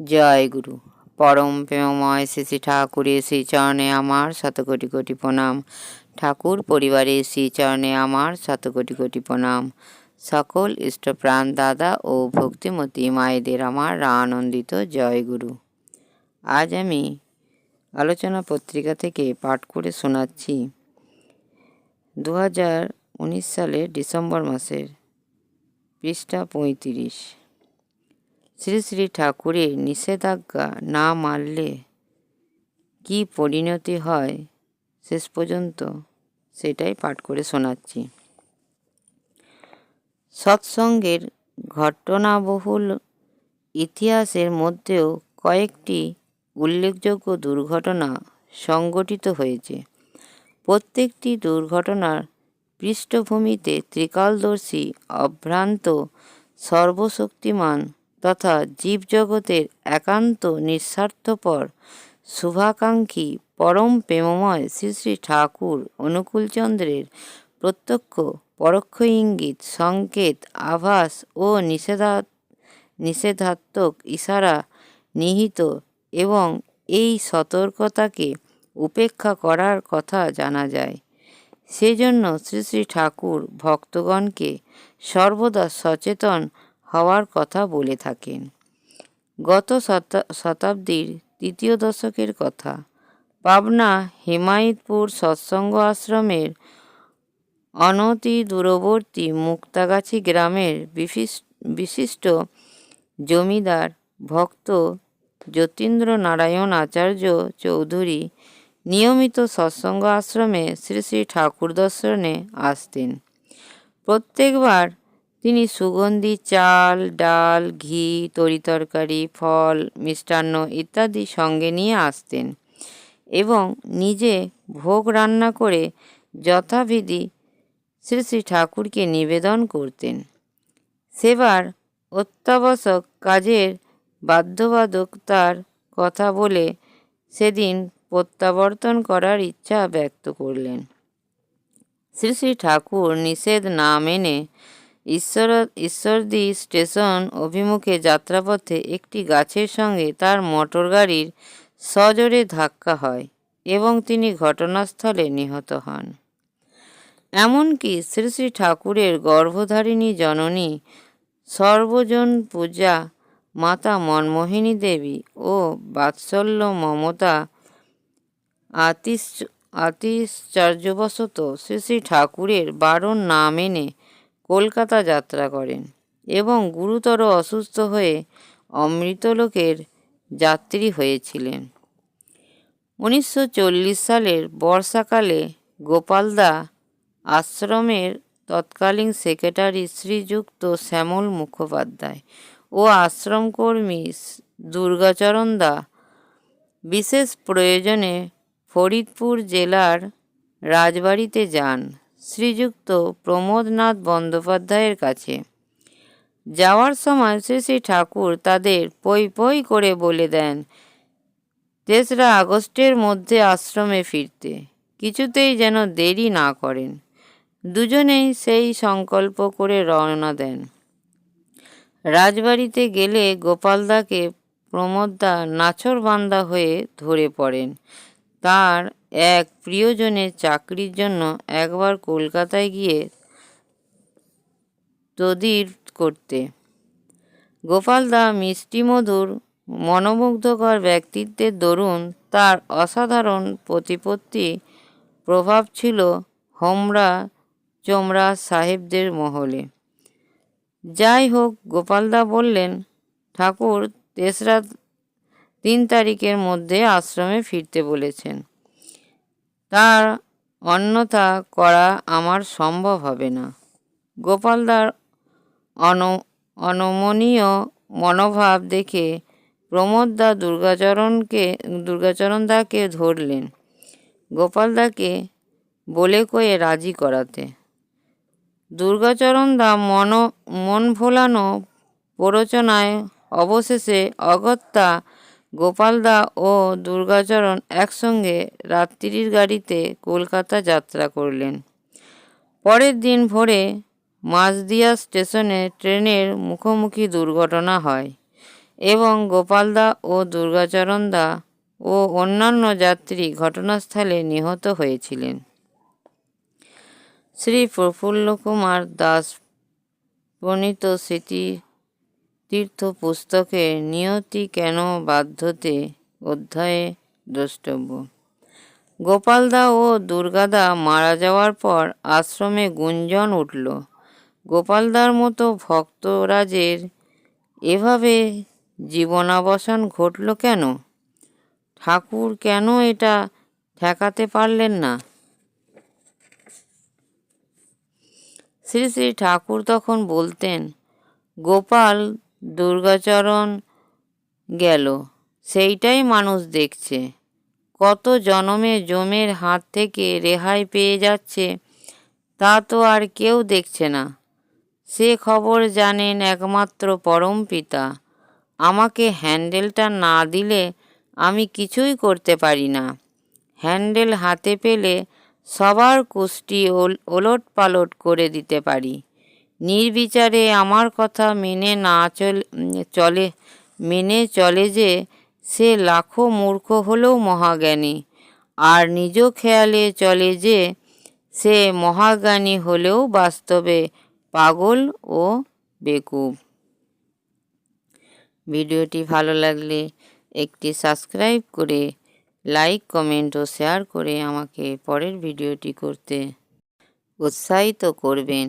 জয় গুরু। পরম প্রেমময় শ্রী ঠাকুরের শ্রী চরণে আমার শত কোটি কোটি প্রণাম। ঠাকুর পরিবারের শ্রী চরণে আমার শত কোটি কোটি প্রণাম। সকল ইষ্টপ্রাণ দাদা ও ভক্তিমতী মায়েদের আমার আনন্দিত জয় গুরু। আজ আমি আলোচনা পত্রিকা থেকে পাঠ করে শোনাচ্ছি। দু হাজার উনিশ সালের ডিসেম্বর মাসের পৃষ্ঠা পঁয়ত্রিশ। শ্রী শ্রী ঠাকুরের নিষেধাজ্ঞা না মানলে কি পরিণতি হয়? শেষ পর্যন্ত সেটাই পাঠ করে শোনাচ্ছি। সৎসঙ্গের ঘটনাবহুল ইতিহাসের মধ্যেও কয়েকটি উল্লেখযোগ্য দুর্ঘটনা সংগঠিত হয়েছে। প্রত্যেকটি দুর্ঘটনার পৃষ্ঠভূমিতে ত্রিকালদর্শী, অভ্রান্ত, সর্বশক্তিমান তথা জীবজগতের একান্ত নিঃস্বার্থপর, শুভাকাঙ্ক্ষী, পরম প্রেমময় শ্রী শ্রী ঠাকুর অনুকূলচন্দ্রের প্রত্যক্ষ পরোক্ষ ইঙ্গিত, সংকেত, আভাস ও নিষেধা, নিষেধাত্মক ইশারা নিহিত এবং এই সতর্কতাকে উপেক্ষা করার কথা জানা যায়। সেজন্য শ্রী শ্রী ঠাকুর ভক্তগণকে সর্বদা সচেতন হওয়ার কথা বলে থাকেন। গত শতাব্দীর তৃতীয় দশকের কথা। পাবনা হিমায়তপুর সৎসঙ্গ আশ্রমের অনতি দূরবর্তী মুক্তাগাছি গ্রামের বিশিষ্ট জমিদার ভক্ত যতীন্দ্র নারায়ণ আচার্য চৌধুরী নিয়মিত সৎসঙ্গ আশ্রমে শ্রী শ্রী ঠাকুর দর্শনে আসতেন। প্রত্যেকবার তিনি সুগন্ধি, চাল, ডাল, ঘি তরিতরকারি ফল, মিষ্টান্ন ইত্যাদি সঙ্গে নিয়ে আসতেন এবং নিজে ভোগ রান্না করে যথাবিধি শ্রী শ্রী ঠাকুরকে নিবেদন করতেন। সেবার অত্যাবশ্যক কাজের বাধ্যবাধকতার কথা বলে সেদিন প্রত্যাবর্তন করার ইচ্ছা ব্যক্ত করলেন। শ্রী শ্রী ঠাকুর নিষেধ না মেনে ঈশ্বর, ঈশ্বরদী স্টেশন অভিমুখে যাত্রাপথে একটি গাছের সঙ্গে তার মোটর গাড়ির সজোরে ধাক্কা হয় এবং তিনি ঘটনাস্থলে নিহত হন। এমনকি শ্রী শ্রী ঠাকুরের গর্ভধারিণী জননী সর্বজন পূজা মাতা মনমোহিনী দেবী ও বাৎসল্য মমতা আতিশ, আতিশ্চর্যবশত শ্রী শ্রী ঠাকুরের বারণ না মেনে কলকাতা যাত্রা করেন এবং গুরুতর অসুস্থ হয়ে অমৃতলোকের যাত্রী হয়েছিলেন। উনিশশো চল্লিশ সালের বর্ষাকালে গোপালদা আশ্রমের তৎকালীন সেক্রেটারি শ্রীযুক্ত শ্যামল মুখোপাধ্যায় ও আশ্রমকর্মী দুর্গাচরণ দা বিশেষ প্রয়োজনে ফরিদপুর জেলার রাজবাড়িতে যান। শ্রীযুক্ত প্রমোদনাথ বন্দ্যোপাধ্যায়ের কাছে। যাওয়ার সময় শ্রী শ্রী ঠাকুর তাদের পই পই করে বলে দেন, তেসরা আগস্টের মধ্যে আশ্রমে ফিরতে। কিছুতেই যেন দেরি না করেন। দুজনেই সেই সংকল্প করে রওনা দেন। রাজবাড়িতে গেলে গোপালদাকে প্রমোদদা নাছরবান্দা হয়ে ধরে পড়েন। তার এক প্রিয়জনের চাকরির জন্য একবার কলকাতায় গিয়ে তদির করতে। গোপাল গোপালদা মিষ্টিমধুর মনোমুগ্ধকর ব্যক্তিত্বের দরুন তার অসাধারণ প্রতিপত্তি প্রভাব ছিল হোমরা চোমরা সাহেবদের মহলে। যাই হোক গোপালদা বললেন, ঠাকুর, তেসরা তিন তারিখের মধ্যে আশ্রমে ফিরতে বলেছেন। তার অন্যথা করা আমার সম্ভব হবে না। গোপালদার অন, অনমনীয় মনোভাব দেখে প্রমোদদা দুর্গাচরণকে দুর্গাচরণদাকে ধরলেন। গোপালদাকে বলে কয়ে রাজি করাতে। দুর্গাচরণ দা মন মন ভোলানো প্ররোচনায় অবশেষে অগত্যা গোপালদা ও দুর্গাচরণ একসঙ্গে রাত্রির গাড়িতে কলকাতা যাত্রা করলেন। পরের দিন ভোরে মাঝদিয়া স্টেশনে ট্রেনের মুখোমুখি দুর্ঘটনা হয় এবং গোপালদা ও দুর্গাচরণদা ও অন্যান্য যাত্রী ঘটনাস্থলে নিহত হয়েছিলেন। শ্রী প্রফুল্ল কুমার দাস, প্রণীত স্মৃতি তীর্থ পুস্তকে নিয়তি কেন বাধ্যতে অধ্যায়ে দ্রষ্টব্য? গোপালদা ও দুর্গাদা মারা যাওয়ার পর আশ্রমে গুঞ্জন উঠল। গোপালদার মতো ভক্তরাজের এভাবে জীবনাবসান ঘটল কেন? ঠাকুর কেন এটা ঠেকাতে পারলেন না? শ্রী শ্রী ঠাকুর তখন বলতেন, গোপাল দুর্গাচরণ গেল। সেইটাই মানুষ দেখছে। কত জনমে জমের হাত থেকে রেহাই পেয়ে যাচ্ছে, তা তো আর কেউ দেখছে না। সে খবর জানেন একমাত্র পরম পিতা। আমাকে হ্যান্ডেলটা না দিলে আমি কিছুই করতে পারি না। হ্যান্ডেল হাতে পেলে সবার কুষ্টি ওলট পালট করে দিতে পারি। নির্বিচারে আমার কথা মেনে না চলে চলে, মেনে চলে যে সে লাখো মূর্খ হলেও মহাজ্ঞানী। আর নিজ খেয়ালে চলে যে সে মহাজ্ঞানী হলেও বাস্তবে পাগল ও বেকুব। ভিডিওটি ভালো লাগলে একটি সাবস্ক্রাইব করে, লাইক, কমেন্ট ও শেয়ার করে আমাকে পরের ভিডিওটি করতে উৎসাহিত করবেন।